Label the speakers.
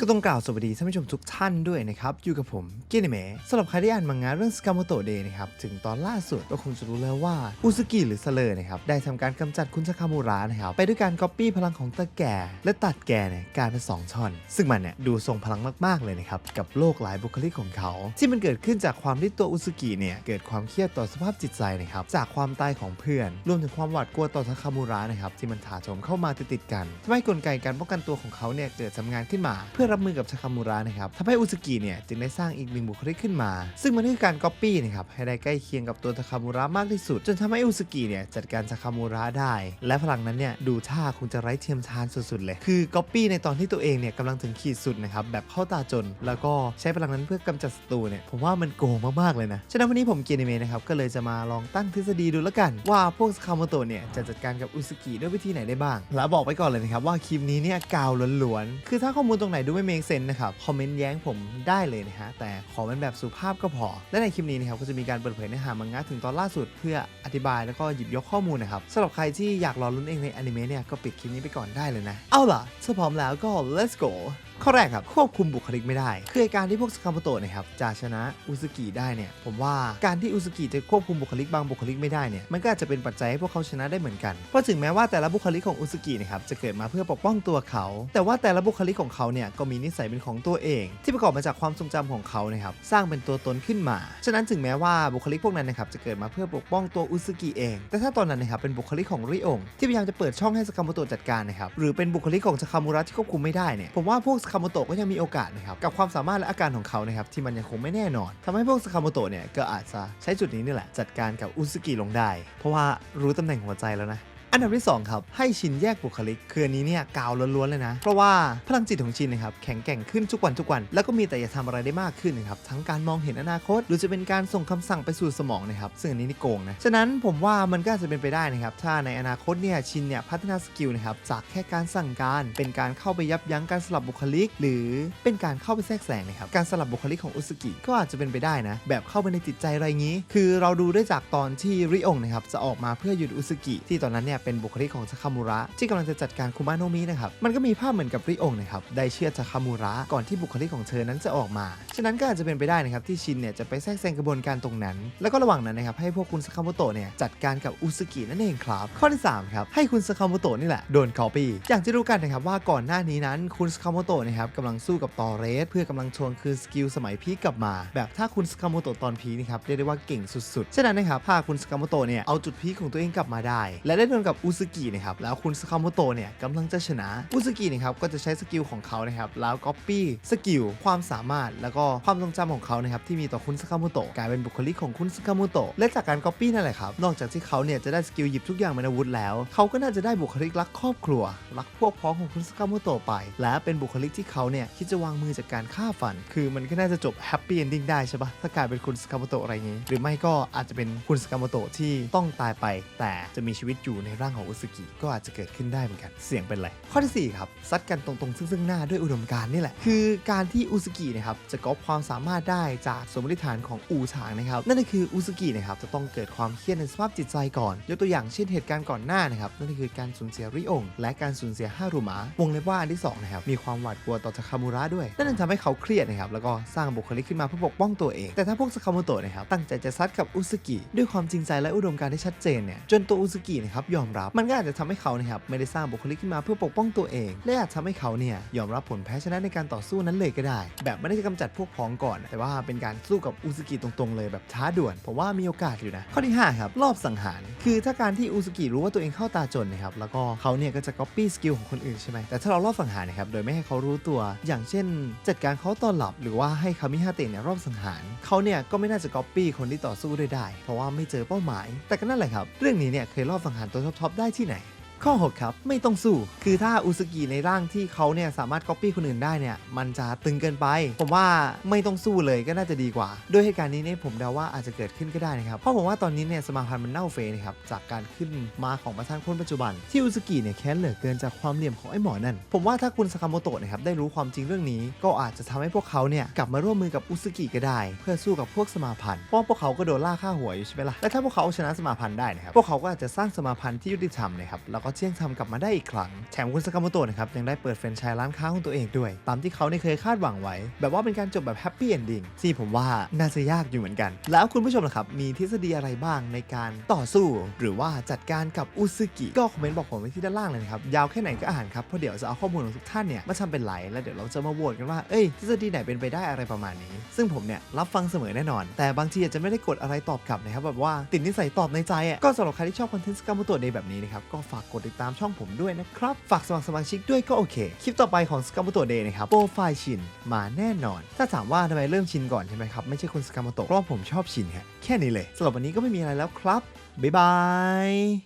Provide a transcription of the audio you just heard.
Speaker 1: ก็ต้องกล่าวสวัสดีท่านผู้ชมทุกท่านด้วยนะครับ อยู่กับผมเกนิเมะสำหรับใครที่อ่านมังงะเรื่องสกาโมโตเดย์นะครับ ถึงตอนล่าสุดก็คงจะรู้แล้วว่า อุสกิหรือเซเลอร์นะครับ ได้ทำการกำจัดคุณซากามูระนะครับ ไปด้วยการก๊อปปี้พลังของตะแก่ และตัดแก่เนี่ยกลายเป็นสองท่อน ซึ่งมันเนี่ยดูทรงพลังมากๆเลยนะครับ กับโลกหลายบุคลิกของเขา ที่มันเกิดขึ้นจากความที่ตัวอุสกิเนี่ยเกิดความเครียดต่อสภาพจิตใจนะครับจากความตายของเพื่อน รวมถึงความหวาดกลัวต่อซากามูระนะครับที่มันถาโถมเข้ามาติดๆกันทำให้กลไกการป้องกันตัวของเขาเนี่ยเกิดทำงานขึ้นมาเพื่อรับมือกับซากามูระนะครับทำให้อุสกิเนี่ยจึงได้สร้างอีกหนึ่งบุคลิกขึ้นมา ซึ่งมันคือการก๊อปปี้นะครับให้ได้ใกล้เคียงกับตัวซากามูระมากที่สุด จนทำให้อุสกิเนี่ยจัดการซากามูระได้ และพลังนั้นเนี่ยดูท่าคงจะไร้เทียมทานสุดๆเลย คือก๊อปปี้ในตอนที่ตัวเองเนี่ยกำลังถึงขีดสุดนะครับแบบเข้าตาจน แล้วก็ใช้พลังนั้นเพื่อกำจัดศัตรูเนี่ยผมว่ามันโกงมากๆเลยนะฉะนั้นวันนี้ผมเกียร์เมนะครับก็เลยจะมาลองตั้งทฤษฎีดูแล้วกัน ว่าพวกซากาโมโตะเนี่ยจะจัดการกับอุสกิด้วยวิธีไหนได้บ้างแล้วบอกไว้ก่อนเลยนะครับว่าคลิปนี้เนี่ยกาวล้วนๆคือถ้าข้อมูลตรงไหนดูไม่เมงเซนนะครับ คอมเมนต์แย้งผมได้เลยนะฮะ แต่ขอเป็นแบบสุภาพก็พอ และในคลิปนี้นะครับ ก็จะมีการเปิดเผยเนื้อหามังงะถึงตอนล่าสุด เพื่ออธิบายแล้วก็หยิบยกข้อมูลนะครับสำหรับใครที่อยากรอลุ้นเองในอนิเมะเนี่ย ก็ปิดคลิปนี้ไปก่อนได้เลยนะ เอาล่ะถ้าพร้อมแล้วก็ let's go ข้อแรกครับควบคุมบุคลิกไม่ได้ คือการที่พวกสคาโมโตะนะครับจะชนะอุสกิได้เนี่ยผมว่าการที่อุสกิจะควบคุมบุคลิกบางบุคลิกไม่ได้เนี่ยมันก็อาจจะเป็นปัจจัยให้พวกเขาชนะได้เหมือนกันเพราะถึงแม้ว่าแต่ละบุคลิกของอุสกินะครับจะเกิดมาเพื่อปกป้องตัวเขา แต่ว่าแต่ละบุคลิกของเขาเนี่ยก็มีนิสัยเป็นของตัวเอง ที่ประกอบมาจากความทรงจำของเขานะครับสร้างเป็นตัวตนขึ้นมา ฉะนั้นถึงแม้ว่าบุคลิกพวกนั้นนะครับจะเกิดมาเพื่อปกป้องตัวอุสกิเอง แต่ถ้าตอนนั้นนะครับเป็นบุคลิกของริองที่พยายามจะเปิดช่องให้สคาโมโตะจัดการนะครับหรือเป็นบุคลิกของสคามูระที่ควบคุมไม่ได้เนี่ยผมว่าพวกสคาโมโตะก็ยังมีโอกาสนะครับกับความสามารถและอาการของเขานะครับที่มันยังคงไม่แน่นอนทำให้พวกสคาโมโตะเนี่ยก็อาจจะใช้จุดนี้นี่แหละจัดการกับอุสกิลงได้ เพราะว่ารู้ตำแหน่งหัวใจแล้วนะ อันดับที่ 2 ครับ ให้ชินแยกบุคลิก คืออันนี้เนี่ยกาวล้วนๆเลยนะ เพราะว่าพลังจิตของชินนะครับแข็งแกร่งขึ้นทุกวันทุกวัน แล้วก็มีแต่จะทำอะไรได้มากขึ้นนะครับทั้งการมองเห็นอนาคต หรือจะเป็นการส่งคำสั่งไปสู่สมองนะครับซึ่งอันนี้นี่โกงนะฉะนั้นผมว่ามันก็จจะเป็นไปได้นะครับถ้าในอนาคตเนี่ยชินเนี่ยพัฒนาสกิลนะครับจากแค่การสั่งการ เป็นการเข้าไปยับยั้งการสลับบุคลิก หรือเป็นการเข้าไปแทรกแซงนะครับการสลับบุคลิกของอุสกิก็อาจจะเป็นไปได้นะแบบเข้าไปในจิตใจอะไรงี้ คือเราดูได้จากตอนที่ริองนะครับจะออกมาเพื่อหยุดอุสกิที่ตอนนั้นเนี่ยเป็นบุคลิกของซาคามูระที่กำลังจะจัดการคุมาโนมินะครับมันก็มีภาพเหมือนกับริองนะครับได้เชื่อซาคามูระก่อนที่บุคลิกของเธอนั้นจะออกมา ฉะนั้นก็อาจจะเป็นไปได้นะครับที่ชินเนี่ยจะไปแทรกแซงกระบวนการตรงนั้น แล้วก็ระหว่างนั้นนะครับให้พวกคุณซาคาโมโตะเนี่ยจัดการกับอุสกินั่นเองครับ ข้อที่3ครับให้คุณซาคาโมโตะนี่แหละโดนคอปี้อย่างที่รู้กันนะครับว่าก่อนหน้านี้นั้นคุณซาคาโมโตะนะครับกำลังสู้กับตอเรส เพื่อกำลังทวงคืนสกิลสมัยพีกลับมา แบบถ้าคุณซาคาโมโตะตอนพีนะครับเรียกได้ว่าเก่งสุดๆฉะนั้นนะครับถ้าคุณซาคาโมโตะเนี่ยเอาจุดพีของตัวเองกลับมาได้ และได้โดนกับอุสกินะครับแล้วคุณซาคาโมโตะเนี่ยกำลังจะชนะอุสกินะครับก็จะใช้สกิลของเขานะครับแล้วก๊อปปี้สกิลความสามารถแล้วก็ความทรงจำของเขานะครับที่มีต่อคุณซากาโมโตะกลายเป็นบุคลิกของคุณซากาโมโตะและจากการก๊อปปี้นั่นแหละครับนอกจากที่เขาเนี่ยจะได้สกิลหยิบทุกอย่างเป็นอาวุธแล้ว เขาก็น่าจะได้บุคลิกรักครอบครัว รักพวกพ้องของคุณซากาโมโตะไป และเป็นบุคลิกที่เขาเนี่ยคิดจะวางมือจากการฆ่าฟัน คือมันก็น่าจะจบแฮปปี้เอนดิ้งได้ใช่ปะถ้ากลายเป็นคุณซากาโมโตะอะไรอย่างงี้หรือไม่ก็อาจจะเป็นคุณซากาโมโตะที่ต้องตายไป แต่จะมีชีวิตอยู่ในร่างของอุสกิก็อาจจะเกิดขึ้นได้เหมือนกัน เสียงเป็นไร ข้อที่สี่ครับซัดกันตรงๆ ซึ่งซึ่งหน้าด้วยอุดมการณ์นี่แหละ คือการที่อุสกินะครับจะก๊อปความสามารถได้จากสมมติฐานของอูฉางนะครับนั่นก็คืออุสกินะครับจะต้องเกิดความเครียดในสภาพจิตใจก่อน ยกตัวอย่างเช่นเหตุการณ์ก่อนหน้านะครับนั่นก็คือการสูญเสียริองและการสูญเสียฮารุมะวงเล็บว่าอันที่สองนะครับมีความหวาดกลัวต่อทาคามุระด้วย นั่นทำให้เขาเครียดนะครับแล้วก็สร้างบุคลิกขึ้นมาเพื่อปกป้องตัวเอง แต่ถ้าพวกสคาโมโตะนะครับตั้งใจจะซัดกับอุสกิด้วยความจริงใจและอุดมการณ์ที่ชัดเจนเนี่ยจนตัวอุสกินะครับยอมรับ มันก็อาจจะทำให้เขานะครับไม่ได้สร้างบุคลิกขึ้นมาเพื่อปกป้องตัวเอง และอาจทำให้เขาเนี่ยยอมรับผลแพ้ชนะในการต่อสู้นั้นเลยก็ได้ แบบไม่ได้จะกำจัดพวกพ้องก่อน แต่ว่าเป็นการสู้กับอุสกิตรงๆ เลยแบบท้าด่วนผมว่ามีโอกาสอยู่นะ ข้อที่5ครับรอบสังหาร คือถ้าการที่อุสกิรู้ว่าตัวเองเข้าตาจนนะครับแล้วก็เขาเนี่ยก็จะก๊อปปี้สกิลของคนอื่นใช่ไหมแต่ถ้าเรารอบสังหารนะครับโดยไม่ให้เขารู้ตัว อย่างเช่น จัดการเขาตอนหลับ หรือว่าให้คามิฮาเตะเนี่ยรอบสังหารเขาเนี่ยก็ไม่น่าจะก๊อปปี้คนที่ต่อสู้ด้ได้ เพราะว่าไม่เจอเป้าหมาย แต่ก็นั่นแหละครับ เรื่องนี้เนี่ยเคยรอบสังหารตัวท็อปท็อปได้ที่ไหน ข้อ 6 ครับ ไม่ต้องสู้ คือถ้าอุสกิในร่างที่เขาเนี่ยสามารถก๊อปปี้คนอื่นได้เนี่ยมันจะตึงเกินไป ผมว่าไม่ต้องสู้เลยก็น่าจะดีกว่า โดยเหตุการณ์นี้เนี่ยผมเดาว่าอาจจะเกิดขึ้นก็ได้นะครับ เพราะผมว่าตอนนี้เนี่ยสมาพันธ์มันเน่าเฟยนะครับจากการขึ้นมาของประธานคนปัจจุบัน ที่อุสกิเนี่ยแค้นเหลือเกินจากความเหลี่ยมของไอ้หมอนั่น ผมว่าถ้าคุณสากาโมโตะนะครับได้รู้ความจริงเรื่องนี้ ก็อาจจะทำให้พวกเขาเนี่ยกลับมาร่วมมือกับอุสกิก็ได้ เพื่อสู้กับพวกสมาพันธ์เพราะพวกเขาก็โดนล่าฆ่าหัวอยู่ใช่ไหมล่ะและถ้าพวกเขาชนะสมาพันธ์ได้นะครับพวกเขาก็อาจจะสร้างสมาพันธ์ที่ยุติธรรมนะครับแล้วก็ก็เชี่ยงทำกลับมาได้อีกครั้ง แถมคุณสกามโตะนะครับยังได้เปิดแฟรนไชส์ร้านค้าของตัวเองด้วย ตามที่เขาเนี่ยเคยคาดหวังไว้ แบบว่าเป็นการจบแบบแฮปปี้เอนดิ้งที่ผมว่าน่าจะยากอยู่เหมือนกัน แล้วคุณผู้ชมล่ะครับมีทฤษฎีอะไรบ้างในการต่อสู้ หรือว่าจัดการกับอุซึกิก็คอมเมนต์บอกผมไว้ที่ด้านล่างเลยนะครับยาวแค่ไหนก็อ่านครับเพราะเดี๋ยวจะเอาข้อมูลของทุกท่านเนี่ยมาทำเป็นไลน์แล้วเดี๋ยวเราจะมาโหวตกันว่าเอ้ยทฤษฎีไหนเป็นไปได้อะไรประมาณนี้ ซึ่งผมเนี่ยรับฟังเสมอแน่นอน แต่บางทีอาจจะไม่ได้กดอะไรตอบกลับนะครับแบบว่าติดนิสัยตอบในใจอะก็สำหรับใครที่ชอบคอนเทนต์สกามโตะเดย์แบบนี้นะครับก็ฝากกดติดตามช่องผมด้วยนะครับ ฝากสมัครสมาชิกด้วยก็โอเค คลิปต่อไปของสกามโตเดย์นะครับ โปรไฟล์ชินมาแน่นอน ถ้าถามว่าทำไมเริ่มชินก่อนใช่ไหมครับ ไม่ใช่คุณสกามโตเพราะผมชอบชินฮะแค่นี้เลยสำหรับวันนี้ก็ไม่มีอะไรแล้วครับบ๊ายบาย